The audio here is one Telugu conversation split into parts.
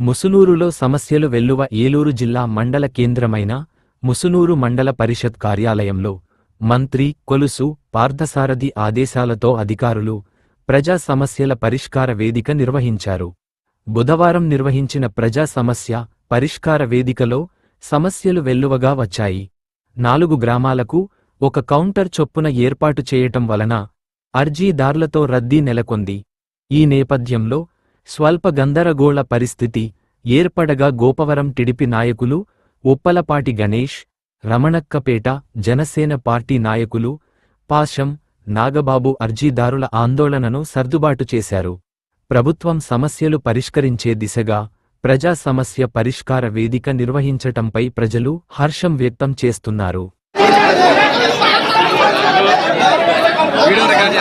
ముసునూరులో సమస్యలు వెల్లువ ఏలూరు జిల్లా మండల కేంద్రమైన ముసునూరు మండల పరిషత్ కార్యాలయంలో మంత్రి కొలుసు పార్థసారథి ఆదేశాలతో అధికారులు ప్రజా సమస్యల పరిష్కార వేదిక నిర్వహించారు. బుధవారం నిర్వహించిన ప్రజా సమస్య పరిష్కార వేదికలో సమస్యలు వెల్లువగా వచ్చాయి. నాలుగు గ్రామాలకు ఒక కౌంటర్ చొప్పున ఏర్పాటు చేయటం వలన అర్జీదారులతో రద్దీ నెలకొంది. ఈ నేపథ్యంలో స్వల్ప గందరగోళ పరిస్థితి ఏర్పడగా గోపవరం టిడిపి నాయకులు ఉప్పలపాటి గణేష్ రమణక్కపేట జనసేన పార్టీ నాయకులు పాశం నాగబాబు అర్జీదారుల ఆందోళనను సర్దుబాటు చేశారు. ప్రభుత్వం సమస్యలు పరిష్కరించే దిశగా ప్రజా సమస్య పరిష్కార వేదిక నిర్వహించటంపై ప్రజలు హర్షం వ్యక్తం చేస్తున్నారు. వీడియో రికార్డ్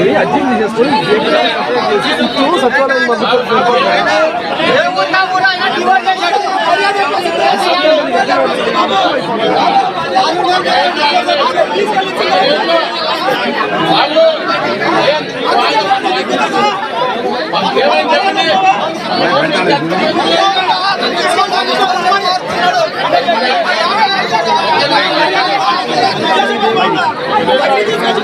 ఇది అర్జెంట్ చేసుకొని ఇప్పుడు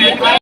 చేస్తారా